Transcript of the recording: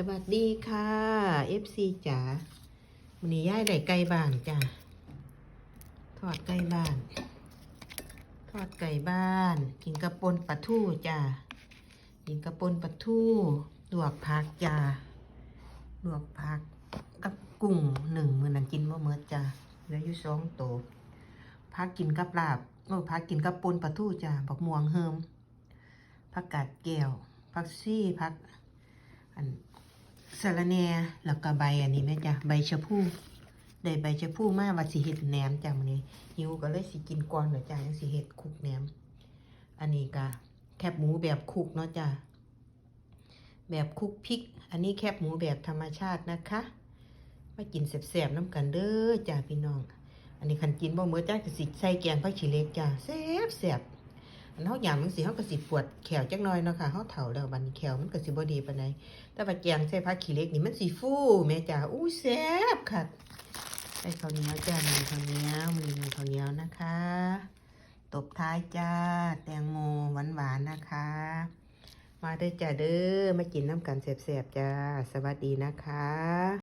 สวัสดีค่ะ FC จ๋าวันนี้ย่ายได้ไก่บ้านจ้ะทอดไก่บ้าน ทอดไก่บ้าน กินกระปนปลาทูจ้ะกินกระปนปลาทูลวกผักจ้ะลวกผักกับกุ้งหนึ่งมือนันกินว่าเมื่อจ้ะเหลืออยู่สองโตวผักกินกับลาบโอ้ผักกินกับปนปลาทูจ้ะบักม่วงเฮิมผักกาดแก้วผักซี่ผักอัน สะระแหน่แล้วก็ใบอันนี้แม่จ้ะใบชะพูได้ใบชะพูมาว่าสิเฮ็ดแหนมจ้ะมื้อนี้หิวก็เลยสิกินก่อนเนาะจ้ะจังสิเฮ็ดคุกแหนม อันนี้ก็แคบหมูแบบคุกเนาะจ้ะแบบคุกพริก อันนี้แคบหมูแบบธรรมชาตินะคะมากินแซ่บๆน้ำกันเด้อจ้ะพี่น้อง อันนี้คันกินบ่มื้อจ้ะก็สิใส่แกงผักชีเล็กจ้ะแซ่บแซ่บ อันเฮาหยามจังซี่เฮาก็สิปวดแขวจักหน่อยเนาะค่ะเฮาเฒ่าแล้วบัดนี้แขวมันก็สิบ่ดีปานใดแต่ว่าแกงใส่ผักขี้เล็กนี่มันสีฟูแม่จ๋าอู้แซ่บค่ะใส่ข้าวเหนียวจ้ามีข้าวเหนียวมีข้าวเหนียวนะคะ ตบท้ายจ้า แตงโมหวานๆนะคะ มาเด้จ้าเด้อมากินน้ำกันแซ่บๆจ้า สวัสดีนะคะ